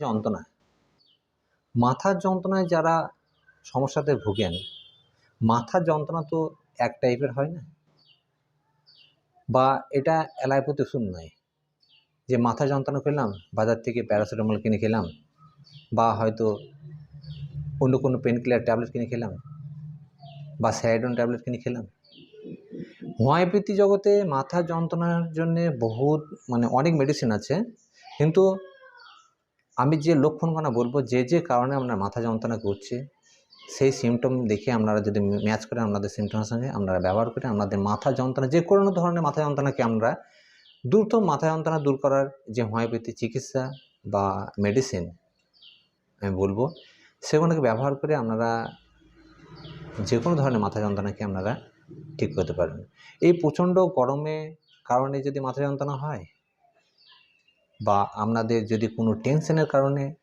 যন্ত্রণা মাথার যন্ত্রণায় যারা সমস্যাতে ভোগেন মাথার যন্ত্রণা তো এক টাইপের হয় না? বা এটা অ্যালাইপতি ওষুধ নয় যে মাথা যন্ত্রণা করলাম বাজার থেকে প্যারাসিটামল কিনে খেলাম, বা হয়তো অন্য কোনো পেন কিলার ট্যাবলেট কিনে খেলাম, বা স্যারাডন ট্যাবলেট কিনে খেলাম। হোমিওপ্যাথি জগতে মাথা যন্ত্রণার জন্যে বহুত মানে অনেক মেডিসিন আছে, কিন্তু আমি যে লক্ষণগুলো বলব, যে যে কারণে আপনার মাথা যন্ত্রণা করছে, সেই সিমটম দেখে আপনারা যদি ম্যাচ করে আপনাদের সিমটমের সঙ্গে আপনারা ব্যবহার করে আপনাদের মাথা যন্ত্রণা, যে কোনো ধরনের মাথা যন্ত্রণাকে আমরা দ্রুত মাথা যন্ত্রণা দূর করার যে হোমিওপ্যাথি চিকিৎসা বা মেডিসিন আমি বলব, সেগুলোকে ব্যবহার করে আপনারা যে কোনো ধরনের মাথা যন্ত্রণাকে আপনারা ঠিক করতে পারেন। এই প্রচণ্ড গরমে কারণে যদি মাথা যন্ত্রণা হয় বা আপনাদের যদি কোনো টেনশনের কারণে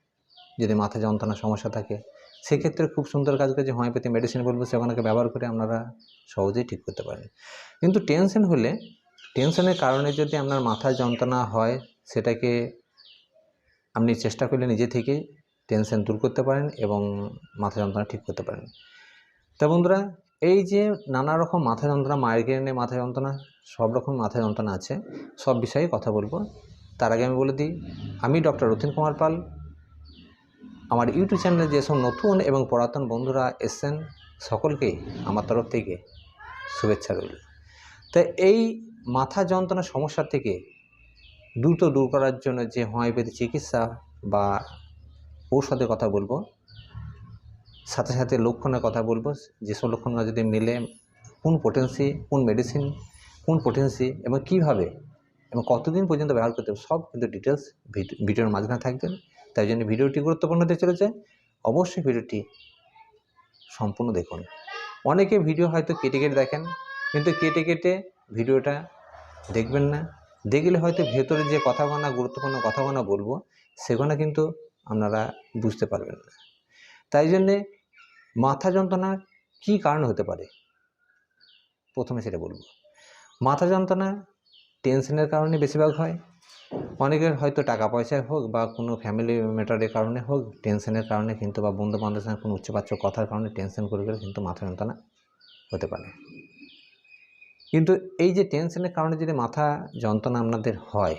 যদি মাথা যন্ত্রণার সমস্যা থাকে, সেক্ষেত্রে খুব সুন্দর কাজ করে যে হোমিওপ্যাথি মেডিসিন বলব, সেগুলোকে ব্যবহার করে আপনারা সহজেই ঠিক করতে পারেন। কিন্তু টেনশন হলে, টেনশনের কারণে যদি আপনার মাথার যন্ত্রণা হয়, সেটাকে আপনি চেষ্টা করলে নিজে থেকেই টেনশন দূর করতে পারেন এবং মাথা যন্ত্রণা ঠিক করতে পারেন। তা বন্ধুরা, এই যে নানা রকম মাথা যন্ত্রণা মাইগ্রেনে মাথা যন্ত্রণা, সব রকম মাথা যন্ত্রণা আছে, সব বিষয়ে কথা বলব। তার আগে আমি বলে দিই, আমি ডক্টর রতিন কুমার পাল। আমার ইউটিউব চ্যানেলে যেসব নতুন এবং পুরাতন বন্ধুরা এসছেন সকলকেই আমার তরফ থেকে শুভেচ্ছা রইল। তো এই মাথা যন্ত্রণার সমস্যা থেকে দ্রুত দূর করার জন্য যে হোমিওপ্যাথি চিকিৎসা বা ঔষধের কথা বলব, সাথে সাথে লক্ষণের কথা বলব যেসব লক্ষণগুলো যদি মিলে, কোন পোটেন্সি কোন মেডিসিন কোন পোটেন্সি এবং কীভাবে এবং কতদিন পর্যন্ত ব্যবহার করতে সব কিন্তু ডিটেলস ভিডিওর মাঝখানে থাকবেন তাই জন্য ভিডিওটি গুরুত্বপূর্ণ হতে চলেছে। অবশ্যই ভিডিওটি সম্পূর্ণ দেখুন। অনেকে ভিডিও হয়তো কেটে কেটে দেখেন, কিন্তু কেটে কেটে ভিডিওটা দেখবেন না। দেখলে হয়তো ভেতরে যে কথাগুলো গুরুত্বপূর্ণ কথাগুলো বলব, সেগুলো কিন্তু আপনারা বুঝতে পারবেন না। তাই জন্যে মাথা যন্ত্রণা কী কারণ হতে পারে? প্রথমে সেটা বলব। মাথা যন্ত্রণা টেনশনের কারণে বেশিরভাগ হয়। অনেকের হয়তো টাকা পয়সায় হোক বা কোনো ফ্যামিলি ম্যাটারের কারণে হোক, টেনশনের কারণে কিন্তু বা বন্ধু বান্ধবের সঙ্গে কোনো উচ্চবাচ্য কথার কারণে টেনশন করে করে কিন্তু মাথা যন্ত্রণা হতে পারে। কিন্তু এই যে টেনশনের কারণে যদি মাথা যন্ত্রণা আপনাদের হয়,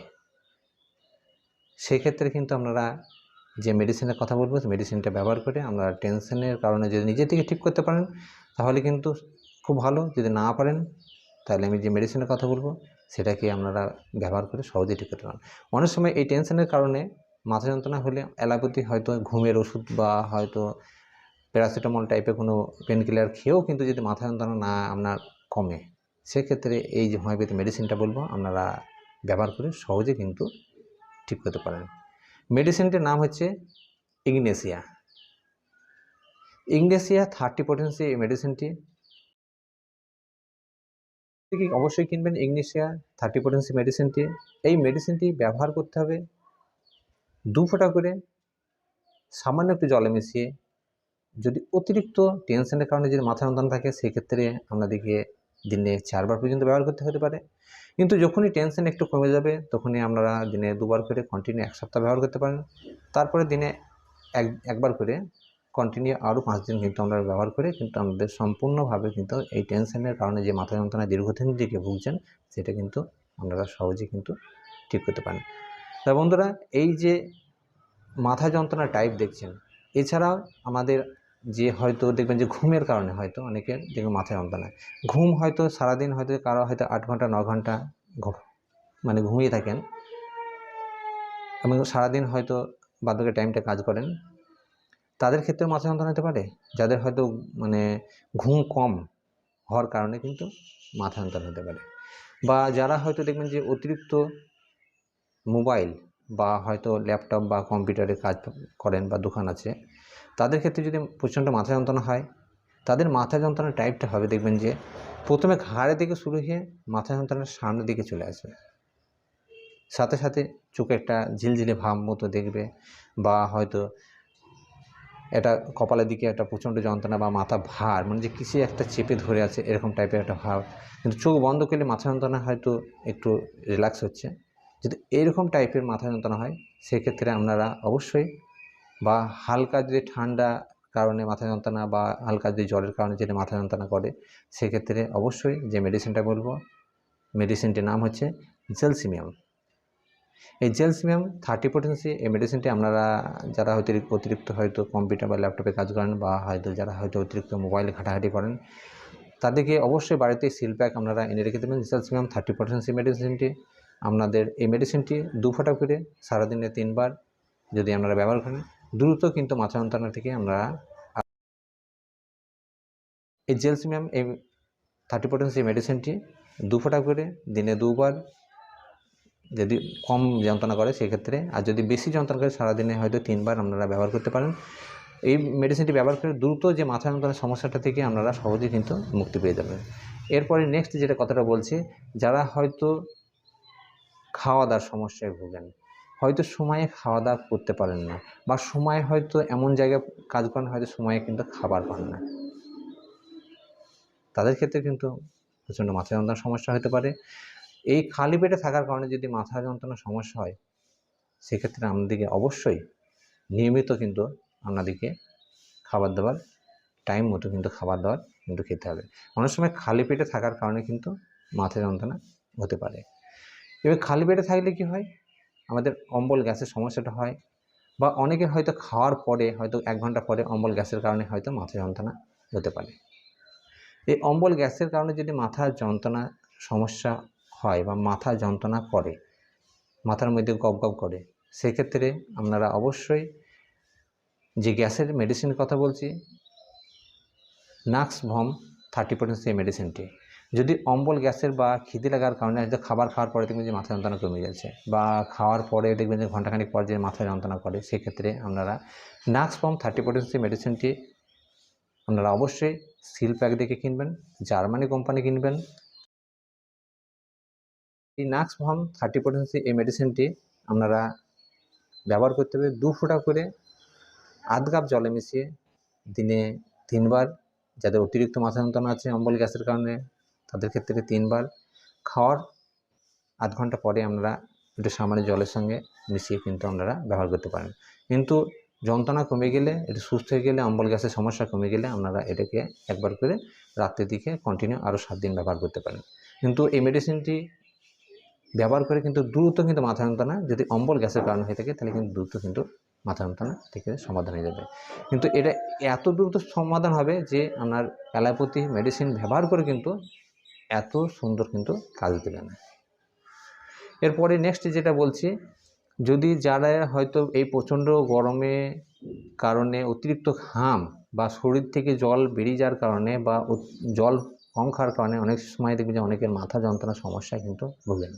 সেক্ষেত্রে কিন্তু আপনারা যে মেডিসিনের কথা বলব মেডিসিনটা ব্যবহার করে আমরা টেনশনের কারণে যদি নিজে থেকে ঠিক করতে পারেন, তাহলে কিন্তু খুব ভালো। যদি না পারেন তাহলে আমি যে মেডিসিনের কথা বলব, সেটাকে আপনারা ব্যবহার করে সহজেই ঠিক করতে পারেন অনেক সময় এই টেনশনের কারণে মাথা যন্ত্রণা হলে অ্যালোপ্যাথি হয়তো ঘুমের ওষুধ বা হয়তো প্যারাসিটামল টাইপের কোনো পেন কিলার খেয়েও কিন্তু যদি মাথা যন্ত্রণা না আপনার কমে, সেক্ষেত্রে এই যে হোমিওপ্যাথি মেডিসিনটা বলব, আপনারা ব্যবহার করে সহজে কিন্তু ঠিক করতে পারেন। মেডিসিনটির নাম হচ্ছে ইগনেসিয়া। ইগনেসিয়া থার্টি পোটেন্সি এই মেডিসিনটি থেকে অবশ্যই কিনবেন ইগনেসিয়া থার্টি পোটেন্সি মেডিসিনটি এই মেডিসিনটি ব্যবহার করতে হবে দু ফোঁটা করে, সামান্য একটু জলে মিশিয়ে। যদি অতিরিক্ত টেনশনের কারণে যদি মাথা যন্ত্রণা থাকে, সেক্ষেত্রে আপনাদেরকে দিনে চারবার পর্যন্ত ব্যবহার করতে হতে পারে। কিন্তু যখনই টেনশন একটু কমে যাবে, তখনই আপনারা দিনে দুবার করে কন্টিনিউ এক সপ্তাহ ব্যবহার করতে পারেন। তারপরে দিনে এক, একবার করে কন্টিনিউ আরও পাঁচ দিন কিন্তু আমরা ব্যবহার করে, কিন্তু আমাদের সম্পূর্ণভাবে কিন্তু এই টেনশনের কারণে যে মাথা যন্ত্রণা দীর্ঘদিন দিকে ভুগছেন, সেটা কিন্তু আপনারা সহজে কিন্তু ঠিক করতে পারেন। তা বন্ধুরা, এই যে মাথা যন্ত্রণা টাইপ দেখছেন, এছাড়াও আমাদের যে হয়তো দেখবেন যে ঘুমের কারণে হয়তো অনেকের দেখবেন মাথা যন্ত্রণা ঘুম হয়তো সারাদিন হয়তো কারও হয়তো আট ঘণ্টা, ন ঘণ্টা মানে ঘুমিয়ে থাকেন এবং সারাদিন হয়তো বাদবাকি টাইমটা কাজ করেন তাদের ক্ষেত্রে মাথা যন্ত্রণা হতে পারে? যাদের হয়তো মানে ঘুম কম হওয়ার কারণে কিন্তু মাথা যন্ত্রণা হতে পারে। বা যারা হয়তো দেখবেন যে অতিরিক্ত মোবাইল বা হয়তো ল্যাপটপ বা কম্পিউটারে কাজ করেন বা দোকান আছে, তাদের ক্ষেত্রে যদি প্রচণ্ড মাথা যন্ত্রণা হয়, তাদের মাথা যন্ত্রণার টাইপটা হবে দেখবেন যে প্রথমে ঘাড়ের দিকে শুরু হয়ে মাথা যন্ত্রণার সামনের দিকে চলে আসবে। সাথে সাথে চোখে একটা ঝিলঝিলে ভাব মতো দেখবে বা হয়তো এটা কপালের দিকে একটা প্রচণ্ড যন্ত্রণা বা মাথা ভার মানে যে কিছু একটা চেপে ধরে আছে এরকম টাইপের একটা ভাব। কিন্তু চোখ বন্ধ করলে মাথা যন্ত্রণা হয়তো একটু রিল্যাক্স হচ্ছে। যদি এরকম টাইপের মাথা যন্ত্রণা হয়, সেক্ষেত্রে আপনারা অবশ্যই বা হালকা যদি ঠান্ডা কারণে মাথা যন্ত্রণা বা হালকা যদি জ্বরের কারণে যদি মাথা যন্ত্রণা করে, সেক্ষেত্রে অবশ্যই যে মেডিসিনটা বলব মেডিসিনটির নাম হচ্ছে জেলসিমিয়াম এই জেলসিমিয়াম থার্টি পোটেন্সি এই মেডিসিনটি আপনারা যারা হয়তো অতিরিক্ত হয়তো কম্পিউটার বা ল্যাপটপে কাজ করেন বা হয়তো যারা হয়তো অতিরিক্ত মোবাইলে ঘাটাঘাটি করেন, তাদেরকে অবশ্যই বাড়িতে সিল প্যাক আপনারা এনে রেখে দেবেন। জেলসিমিয়াম থার্টি পোটেন্সি মেডিসিনটি আপনাদের এই মেডিসিনটি দু ফোঁটা করে সারাদিনে তিনবার যদি আপনারা ব্যবহার করেন, দ্রুত কিন্তু মাথা যন্ত্রণা থেকে আমরা এই জেলসিমিয়াম এই থার্টি পোটেন্সি মেডিসিনটি দু ফোঁটা করে দিনে দুবার যদি কম যন্ত্রণা করে, সেক্ষেত্রে, আর যদি বেশি যন্ত্রণা করে, সারাদিনে হয়তো তিনবার আপনারা ব্যবহার করতে পারেন। এই মেডিসিনটি ব্যবহার করে দ্রুত যে মাথা যন্ত্রণার সমস্যাটা থেকে আপনারা সহজেই কিন্তু মুক্তি পেয়ে যাবেন। এরপরে নেক্সট যেটা কথাটা বলছি, যারা হয়তো খাওয়া দাওয়ার সমস্যায় ভোগেন, হয়তো সময়ে খাওয়া দাওয়া করতে পারেন না, বা সময় হয়তো এমন জায়গায় কাজ করেন, হয়তো সময়ে কিন্তু খাবার পান না। তাদের ক্ষেত্রে কিন্তু প্রচণ্ড মাথা যন্ত্রণার সমস্যা হতে পারে। এই খালি পেটে থাকার কারণে যদি মাথা যন্ত্রণার সমস্যা হয়, সেক্ষেত্রে আমাদেরকে অবশ্যই নিয়মিত কিন্তু আপনাদেরকে খাবার দাবার টাইম মতো কিন্তু খাবার দাবার কিন্তু খেতে হবে। অনেক সময় খালি পেটে থাকার কারণে কিন্তু মাথা যন্ত্রণা হতে পারে। এবার খালি পেটে থাকলে কি হয়? আমাদের অম্বল গ্যাসের সমস্যাটা হয় বা অনেকের হয়তো খাওয়ার পরে, হয়তো এক ঘণ্টা পরে অম্বল গ্যাসের কারণে হয়তো মাথা যন্ত্রণা হতে পারে। এই অম্বল গ্যাসের কারণে যদি মাথার যন্ত্রণা, সমস্যা হয় বা মাথা যন্ত্রণা করে, মাথার মধ্যে গপ গপ করে, সেক্ষেত্রে আপনারা অবশ্যই যে গ্যাসের মেডিসিনের কথা বলছি নাক্স ভম থার্টি পার্সেন্ট সেই মেডিসিনটি যদি অম্বল গ্যাসের বা খিদে লাগার কারণে হয়তো খাবার খাওয়ার পরে দেখবেন যে মাথা যন্ত্রণা কমে যাচ্ছে বা খাওয়ার পরে দেখবেন যে ঘন্টাখানিক পর যে মাথা যন্ত্রণা করে, সেক্ষেত্রে আপনারা নাক্স ফর্ম থার্টি পোটেন্সি মেডিসিনটি আপনারা অবশ্যই সিল প্যাক দেখে কিনবেন জার্মানি কোম্পানি কিনবেন এই নাক্স ফর্ম থার্টি পোটেন্সি এই মেডিসিনটি আপনারা ব্যবহার করতে হবে। দু ফোঁটা করে আধ কাপ জলে মিশিয়ে দিনে তিনবার, যাদের অতিরিক্ত মাথা যন্ত্রণা আছে, অম্বল গ্যাসের কারণে তাদের ক্ষেত্রে তিনবার। খাওয়ার আধ ঘণ্টা পরে আমরা একটু সামান্য জলের সঙ্গে মিশিয়ে কিন্তু আপনারা ব্যবহার করতে পারেন। কিন্তু যন্ত্রণা কমে গেলে, একটু সুস্থ হয়ে গেলে, অম্বল গ্যাসের সমস্যা কমে গেলে আপনারা এটাকে একবার করে রাত্রের দিকে কন্টিনিউ আরও সাত দিন ব্যবহার করতে পারেন। কিন্তু এই মেডিসিনটি ব্যবহার করে কিন্তু দ্রুত কিন্তু মাথা যন্ত্রণা যদি অম্বল গ্যাসের কারণে হয়ে থাকে, তাহলে কিন্তু দ্রুত কিন্তু মাথা যন্ত্রণা থেকে সমাধান হয়ে যাবে। কিন্তু এটা এত দ্রুত সমাধান হবে যে আপনার অ্যালোপ্যাথি মেডিসিন ব্যবহার করে কিন্তু এত সুন্দর কিন্তু কাজ দেবে না। এরপরে নেক্সট যেটা বলছি, যদি যারা হয়তো এই প্রচণ্ড গরমে কারণে অতিরিক্ত ঘাম বা শরীর থেকে জল বেরিয়ে যাওয়ার কারণে বা জল কম খাওয়ার কারণে অনেক সময় দেখবেন যে অনেকের মাথা যন্ত্রণার সমস্যায় কিন্তু ভোগেন।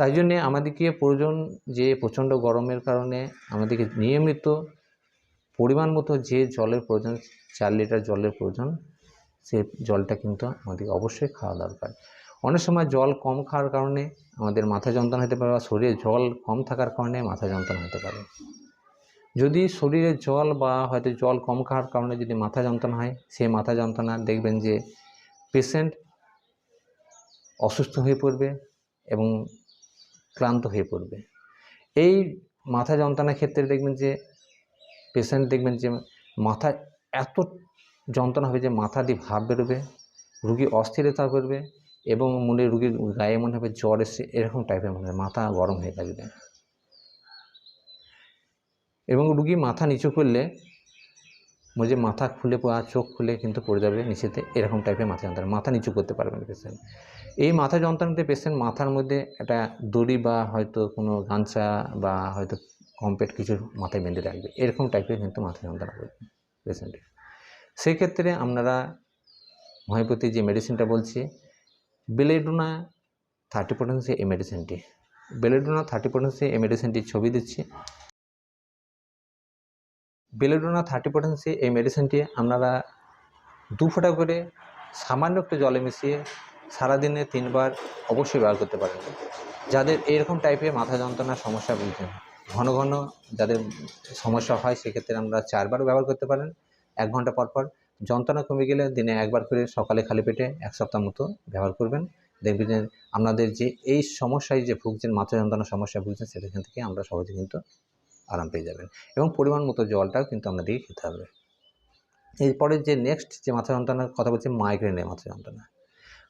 তাই জন্যে আমাদেরকে প্রয়োজন যে প্রচণ্ড গরমের কারণে আমাদেরকে নিয়মিত পরিমাণ মতো যে জলের প্রয়োজন, চার লিটার জলের প্রয়োজন, সে জলটা কিন্তু আমাদের অবশ্যই খাওয়া দরকার। অনেক সময় জল কম খাওয়ার কারণে আমাদের মাথা যন্ত্রণা হতে পারে বা শরীরে জল কম থাকার কারণে মাথা যন্ত্রণা হতে পারে। যদি শরীরে জল বা হয়তো জল কম খাওয়ার কারণে যদি মাথা যন্ত্রণা হয়, সেই মাথা যন্ত্রণা দেখবেন যে পেশেন্ট অসুস্থ হয়ে পড়বে এবং ক্লান্ত হয়ে পড়বে। এই মাথা যন্ত্রণার ক্ষেত্রে দেখবেন যে পেশেন্ট দেখবেন যে, মাথা এত যন্ত্রণা হবে যে, মাথা দিয়ে ভাব বেরোবে, রুগী অস্থিরতা করবে এবং মনে রুগীর গায়ে মনে হবে জ্বর এসে এরকম টাইপের মনে হবে, মাথা গরম হয়ে থাকবে। এবং রুগী মাথা নিচু করলে যে মাথা খুলে পড়া, চোখ খুলে কিন্তু পড়ে যাবে নিচেতে, এরকম টাইপের মাথা যন্ত্রণা, মাথা নিচু করতে পারবে না পেশেন্ট এই মাথা যন্ত্রণাতে পেশেন্ট মাথার মধ্যে একটা দড়ি বা হয়তো কোনো গামছা বা হয়তো কম্পেট কিছু মাথায় বেঁধে রাখবে। এরকম টাইপের কিন্তু মাথা যন্ত্রণা করবে পেশেন্টের সেক্ষেত্রে আপনারা হোমিওপ্যাথি যে মেডিসিনটা বলছি বেলেডোনা থার্টি পোটেন্সি এই মেডিসিনটি বেলেডোনা থার্টি পোটেন্সি এই মেডিসিনটির ছবি দিচ্ছি। বেলেডোনা থার্টি পোটেন্সি এই মেডিসিনটি আপনারা দু ফোঁটা করে সামান্য একটু জলে মিশিয়ে সারাদিনে তিনবার অবশ্যই ব্যবহার করতে পারেন। যাদের এরকম টাইপের মাথা যন্ত্রণার সমস্যা বুঝছেন ঘন ঘন যাদের সমস্যা হয় সেক্ষেত্রে আমরা চারবার ব্যবহার করতে পারেন, এক ঘণ্টা পর পর। যন্ত্রণা কমে গেলে দিনে একবার করে সকালে খালি পেটে এক সপ্তাহ মতো ব্যবহার করবেন। দেখবেন আপনাদের যে এই সমস্যায় যে ভুগছেন, মাথা যন্ত্রণার সমস্যা ভুগছেন, সেখান থেকে আমরা সহজে কিন্তু আরাম পেয়ে যাবেন। এবং পরিমাণ মতো জলটাও কিন্তু আপনাদেরকে খেতে হবে। এরপরে যে নেক্সট যে মাথা যন্ত্রণার কথা বলছি মাইগ্রেনের মাথা যন্ত্রণা।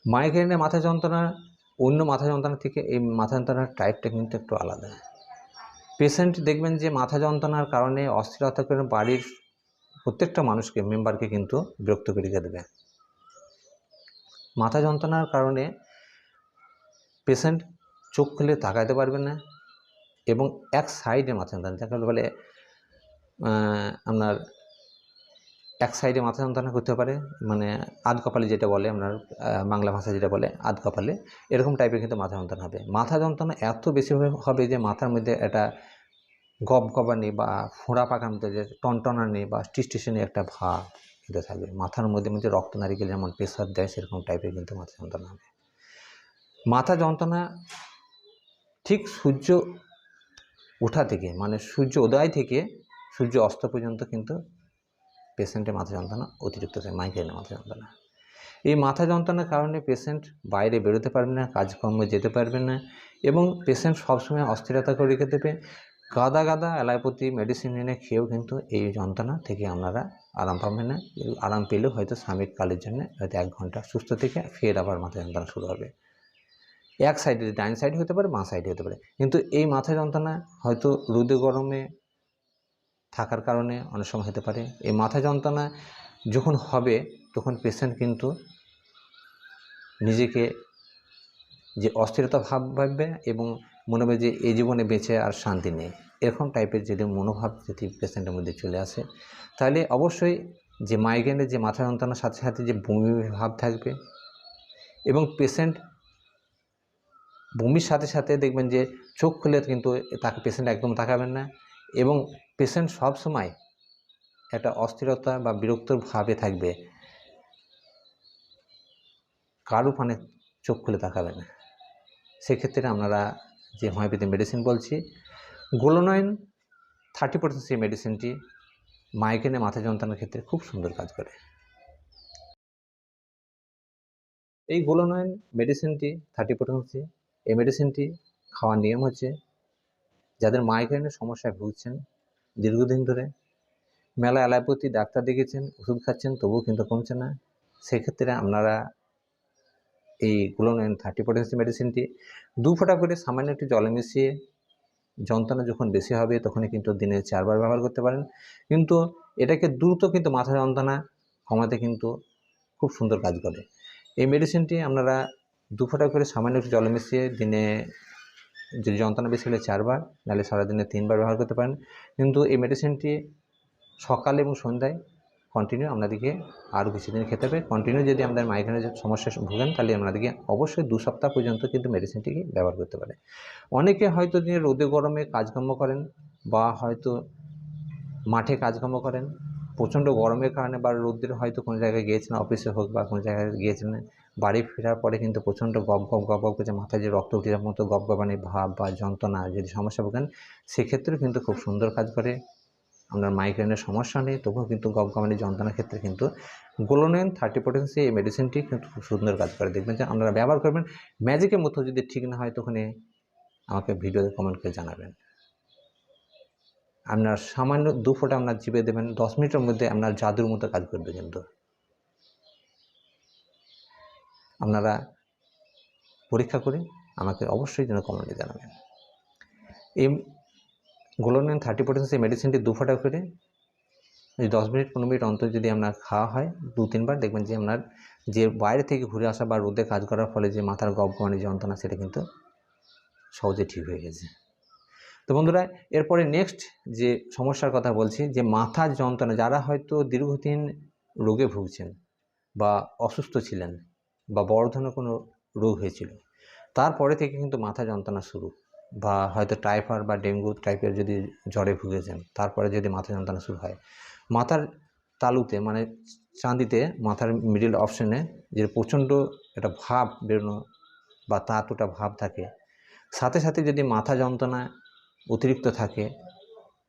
মাইগ্রেনের মাথা যন্ত্রণা অন্য মাথা যন্ত্রণা থেকে এই মাথা যন্ত্রণার টাইপটা কিন্তু একটু আলাদা। পেশেন্ট দেখবেন যে মাথা যন্ত্রণার কারণে অস্থিরতা করে বাড়ির প্রত্যেকটা মানুষকে মেম্বারকে কিন্তু বিরক্ত করে রেখে দেবে। মাথা যন্ত্রণার কারণে পেশেন্ট চোখ খুলে তাকাইতে পারবে না এবং এক সাইডে মাথা যন্ত্রণা। যাকে বলে আপনার এক সাইডে মাথা যন্ত্রণা করতে পারে মানে আধ কপালে যেটা বলে আপনার বাংলা ভাষা যেটা বলে, আধ কপালে, এরকম টাইপের কিন্তু মাথা যন্ত্রণা হবে। মাথা যন্ত্রণা এত বেশি হবে- যে মাথার মধ্যে একটা গপ গবানি বা ফোঁড়া পাকার মধ্যে যে টনটনানি বা স্টিস্টেশনে একটা ভাব কিন্তু থাকবে। মাথার মধ্যে মধ্যে রক্ত নারিকেল যেমন প্রেশার দেয়, সেরকম টাইপের কিন্তু মাথা যন্ত্রণা হবে। মাথা যন্ত্রণা ঠিক সূর্য ওঠা থেকে মানে সূর্য উদয় থেকে সূর্য অস্ত পর্যন্ত কিন্তু পেশেন্টের মাথা যন্ত্রণা, অতিরিক্ত মাইগ্রেনের মাথা যন্ত্রণা। এই মাথা যন্ত্রণার কারণে পেশেন্ট বাইরে বেরোতে পারবে না, কাজকর্মে যেতে পারবে না এবং পেশেন্ট সবসময় অস্থিরতা করে রেখে দেবে। গাদা গাদা অ্যালোপ্যাথি মেডিসিন এনে খেয়েও কিন্তু এই যন্ত্রণা থেকে আপনারা আরাম পাবেন না। আরাম পেলেও হয়তো সাময়িক কালের জন্য হয়তো এক ঘণ্টা সুস্থ থেকে ফের আবার মাথা যন্ত্রণা শুরু হবে। এক সাইডে ডাইন সাইড হতে পারে, বাঁ সাইডে হতে পারে। কিন্তু এই মাথা যন্ত্রণা হয়তো রোদে গরমে থাকার কারণে অনেক সময় হতে পারে। এই মাথা যন্ত্রণা যখন হবে, তখন পেশেন্ট কিন্তু নিজেকে যে অস্থিরতা ভাব ভাববে এবং মনে হবে যে এই জীবনে বেঁচে আর শান্তি নেই। এরকম টাইপের যদি মনোভাব যদি পেশেন্টের মধ্যে চলে আসে, তাহলে অবশ্যই যে মাইগ্রেনের যে মাথা যন্ত্রণার সাথে সাথে যে বমি ভাব থাকবে এবং পেশেন্ট বমির সাথে সাথে দেখবেন যে চোখ খুলে কিন্তু তাকে পেশেন্ট একদম তাকাবেন না এবং পেশেন্ট সব সময় একটা অস্থিরতা বা বিরক্তর ভাবে থাকবে। কারও পানে চোখ খুলে তাকাবে না। সেক্ষেত্রে আপনারা যে হোমিওপ্যাথি মেডিসিন বলছি গোলোনয়ন থার্টি পার্সেন্ট সেই মেডিসিনটি মাইগ্রেনে মাথা যন্ত্রণার ক্ষেত্রে খুব সুন্দর কাজ করে। এই গোলোনয়ন মেডিসিনটি থার্টি পার্সেন্ট এই মেডিসিনটি খাওয়ার নিয়ম হচ্ছে, যাদের মাইগ্রেনের সমস্যায় ভুগছেন দীর্ঘদিন ধরে মেলা অ্যালোপ্যাথি ডাক্তার দেখেছেন ওষুধ খাচ্ছেন, তবুও কিন্তু কমছে না। সেক্ষেত্রে আপনারা এই গ্লোনাইন থার্টি পটেন্সি মেডিসিনটি দু ফোঁটা করে সামান্য একটু জলে মিশিয়ে যন্ত্রণা যখন বেশি হবে, তখনই কিন্তু দিনে চারবার ব্যবহার করতে পারেন। কিন্তু এটাকে দ্রুত কিন্তু মাথা যন্ত্রণা কমাতে কিন্তু খুব সুন্দর কাজ করে। এই মেডিসিনটি আপনারা দু ফোঁটা করে সামান্য একটু জলে মিশিয়ে দিনে যদি যন্ত্রণা বেশি হলে চারবার, নাহলে সারাদিনে তিনবার ব্যবহার করতে পারেন। কিন্তু এই মেডিসিনটি সকালে এবং সন্ধ্যায় কন্টিনিউ আপনাদেরকে আরও কিছুদিন খেতে হবে। কন্টিনিউ যদি আমাদের মাইগ্রেনের সমস্যা ভোগেন, তাহলে আপনাদেরকে অবশ্যই দু সপ্তাহ পর্যন্ত কিন্তু মেডিসিনটিকে ব্যবহার করতে পারে। অনেকে হয়তো দিনে রোদে গরমে কাজকর্ম করেন বা হয়তো মাঠে কাজকর্ম করেন, প্রচণ্ড গরমের কারণে বা রোদ্রের হয়তো কোনো জায়গায় গিয়েছেন, অফিসে হোক বা কোনো জায়গায় গিয়েছেন বাড়ি ফেরার পরে কিন্তু প্রচণ্ড গপ গপ গপ গপ করছে মাথায় যে রক্ত উঠে যাওয়ার মতো গপ গপানি, ভাব বা যন্ত্রণা যদি সমস্যা ভোগেন, সেক্ষেত্রেও কিন্তু খুব সুন্দর কাজ করে। আপনার মাইগ্রেনের সমস্যা নেই, তবুও কিন্তু গপগপানি যন্ত্রণার ক্ষেত্রে কিন্তু গোলোনেন থার্টি পোটেন্সি এই মেডিসিনটি কিন্তু খুব সুন্দর কাজ করে। দেখবেন যে আপনারা ব্যবহার করবেন ম্যাজিকের মতো যদি ঠিক না হয় তখন আমাকে ভিডিওতে কমেন্ট করে জানাবেন। আপনার সামান্য দু ফোঁটা আপনার জিভে দেবেন, দশ মিনিটের মধ্যে আপনার জাদুর মতো কাজ করবে কিন্তু। আপনারা পরীক্ষা করে আমাকে অবশ্যই যেন কমেন্টে জানাবেন। এই গোলোনিয়ান থার্টি পার্সেন্ট এই মেডিসিনটি দু ফোঁটা করে দশ মিনিট, পনেরো মিনিট অন্তর যদি আপনার খাওয়া হয়, দু, তিনবার দেখবেন যে আপনার যে বাইরে থেকে ঘুরে আসা বা রোদে কাজ করার ফলে যে মাথার গপগমানি যন্ত্রণা, সেটা কিন্তু সহজে ঠিক হয়ে গেছে। তো বন্ধুরা, এরপরে নেক্সট যে সমস্যার কথা বলছি, যে মাথার যন্ত্রণা, যারা হয়তো দীর্ঘদিন রোগে ভুগছেন বা অসুস্থ ছিলেন বা বড় ধরনের কোনো রোগ হয়েছিল। তারপরে থেকে কিন্তু মাথা যন্ত্রণা শুরু বা হয়তো টাইফয়েড বা ডেঙ্গু টাইপের যদি জ্বরে ভুগেছেন তারপরে যদি মাথা যন্ত্রণা শুরু হয়, মাথার তালুতে মানে চাঁদিতে মাথার মিডিল অপশনে যে প্রচণ্ড একটা ভাব বেরোনো বা তাঁতুটা ভাব থাকে, সাথে সাথে যদি মাথা যন্ত্রণা অতিরিক্ত থাকে,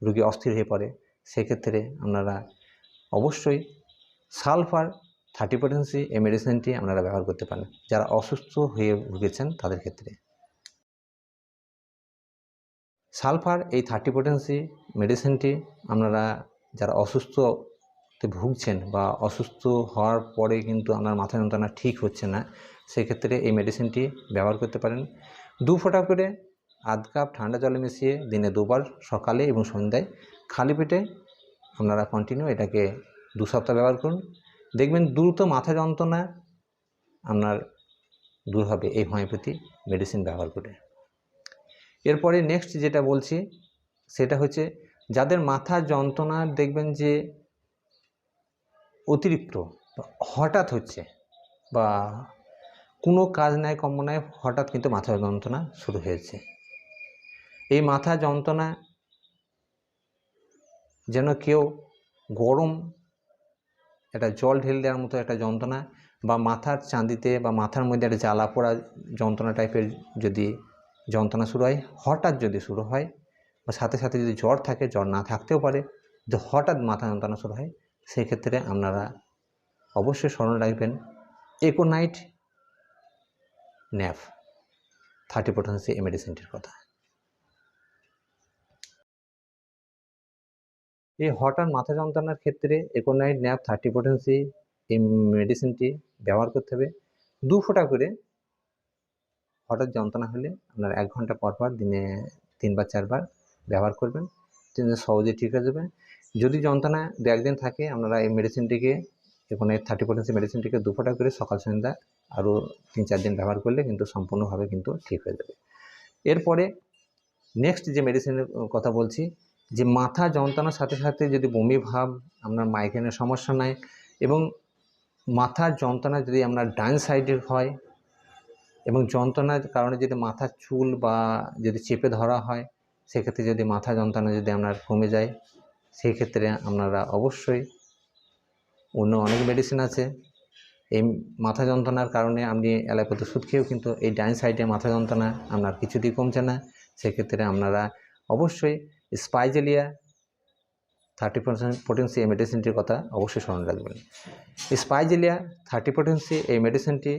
রুগী অস্থির হয়ে পড়ে, সেক্ষেত্রে আপনারা অবশ্যই সালফার থার্টি পোটেন্সি এই মেডিসিনটি আপনারা ব্যবহার করতে পারেন। যারা অসুস্থ হয়ে ভুগেছেন তাদের ক্ষেত্রে। সালফার এই থার্টি পোটেন্সি মেডিসিনটি আপনারা যারা অসুস্থতে ভুগছেন বা অসুস্থ হওয়ার পরে কিন্তু আপনার মাথা যন্ত্রণা ঠিক হচ্ছে না, সেক্ষেত্রে এই মেডিসিনটি ব্যবহার করতে পারেন। দু ফোঁটা করে আধ কাপ ঠান্ডা জলে মিশিয়ে দিনে দুবার সকালে এবং সন্ধ্যায় খালি পেটে আপনারা কন্টিনিউ এটাকে দু সপ্তাহ ব্যবহার করুন। দেখবেন দ্রুত মাথা যন্ত্রণা আপনার দূর হবে এই হোমিওপ্যাথি মেডিসিন ব্যবহার করে। এরপরে নেক্সট যেটা বলছি, সেটা হচ্ছে যাদের মাথা যন্ত্রণা দেখবেন যে অতিরিক্ত হঠাৎ হচ্ছে বা কোনো কাজ নাই কম্ম নাই, হঠাৎ কিন্তু মাথা যন্ত্রণা শুরু হয়েছে। এই মাথা যন্ত্রণা যেন কেউ গরম একটা জল ঢেল দেওয়ার মতো একটা যন্ত্রণা বা মাথার চাঁদিতে বা মাথার মধ্যে একটা জ্বালা পোড়া যন্ত্রণা টাইপের যদি যন্ত্রণা শুরু হয়, হঠাৎ যদি শুরু হয় বা সাথে সাথে যদি জ্বর থাকে, জ্বর না থাকতেও পারে যে হঠাৎ মাথা যন্ত্রণা শুরু হয়, সেক্ষেত্রে আপনারা অবশ্যই স্মরণ রাখবেন একোনাইট ন্যাফ থার্টি পোটেন্সি এই মেডিসিনটির কথা। এই হঠাৎ মাথা যন্ত্রণার ক্ষেত্রে একোনাইট ন্যাপ থার্টি পোটেন্সি এই মেডিসিনটি ব্যবহার করতে হবে। দু ফোঁটা করে হঠাৎ যন্ত্রণা হলে আপনার এক ঘণ্টা পর পর দিনে তিনবার চারবার ব্যবহার করবেন। সহজে ঠিক হয়ে যাবে। যদি যন্ত্রণা দু একদিন থাকে, আপনারা এই মেডিসিনটিকে এখানে থার্টি পার্সেন্ট মেডিসিনটিকে দু ফোঁটা করে সকাল, সন্ধ্যা আরও তিন চার দিন ব্যবহার করলে কিন্তু সম্পূর্ণভাবে কিন্তু ঠিক হয়ে যাবে। এরপরে নেক্সট যে মেডিসিনের কথা বলছি যে মাথা যন্ত্রণার সাথে সাথে যদি বমি ভাব, আপনার মাইগ্রেনের সমস্যা নাই এবং মাথার যন্ত্রণা যদি আপনার ডান সাইডের হয় এবং যন্ত্রণার কারণে যদি মাথার চুল বা যদি চেপে ধরা হয়, সেক্ষেত্রে যদি মাথা যন্ত্রণা যদি আপনার কমে যায় সেই ক্ষেত্রে আপনারা অবশ্যই অন্য অনেক মেডিসিন আছে। এই মাথা যন্ত্রণার কারণে আপনি অ্যালোপ্যাথি ওষুধ খেয়েও কিন্তু এই ডাইন সাইডে মাথা যন্ত্রণা আপনার কিছুতেই কমছে না। সেক্ষেত্রে আপনারা অবশ্যই স্পাইজেলিয়া থার্টি পার্সেন্ট পোটেন্সি এই মেডিসিনটির কথা অবশ্যই স্মরণ রাখবেন। স্পাইজেলিয়া থার্টি পোটেন্সি এই মেডিসিনটি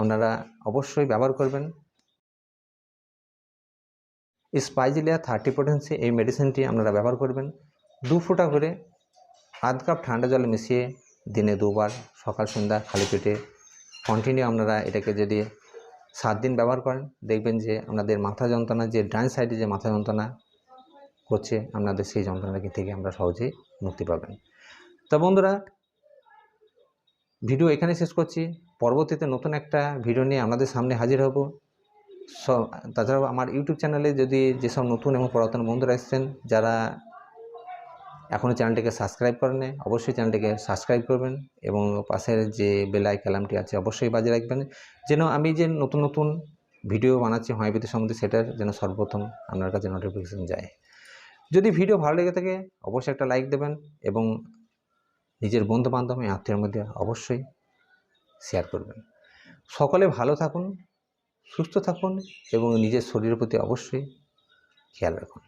আপনারা অবশ্যই ব্যবহার করবেন। স্পাইজেলিয়া থার্টি পোটেন্সি এই মেডিসিনটি আপনারা ব্যবহার করবেন। দু ফোঁটা করে আধ কাপ ঠান্ডা জলে মিশিয়ে দিনে দুবার, সকাল, সন্ধ্যা, খালি পেটে কন্টিনিউ আপনারা এটাকে যদি সাত দিন ব্যবহার করেন, দেখবেন যে আপনাদের মাথা যন্ত্রণা, যে ডান সাইডে যে মাথা যন্ত্রণা করছে, আপনাদের সেই যন্ত্রণা থেকে আমরা সহজেই মুক্তি পাবেন। তো বন্ধুরা, ভিডিও এখানে শেষ করছি। পরবর্তীতে নতুন একটা ভিডিও নিয়ে আপনাদের সামনে হাজির হব। সব তাছাড়াও আমার ইউটিউব চ্যানেলে যদি যেসব নতুন এবং পুরাতন বন্ধুরা এসেছেন, যারা এখনও চ্যানেলটিকে সাবস্ক্রাইব করেন অবশ্যই চ্যানেলটিকে সাবস্ক্রাইব করবেন এবং পাশের যে বেলাই কালামটি আছে অবশ্যই বাজে রাখবেন। যেন আমি যে নতুন নতুন ভিডিও বানাচ্ছি হোমিওপ্যাথি সম্বন্ধে, সেটার যেন সর্বপ্রথম আপনার কাছে নোটিফিকেশন যায়। যদি ভিডিও ভালো লেগে থাকে, অবশ্যই একটা লাইক দেবেন এবং নিজের বন্ধু বান্ধব আত্মীয়ের মধ্যে অবশ্যই শেয়ার করবেন। সকলে ভালো থাকুন, সুস্থ থাকুন এবং নিজের শরীরের প্রতি অবশ্যই খেয়াল রাখুন।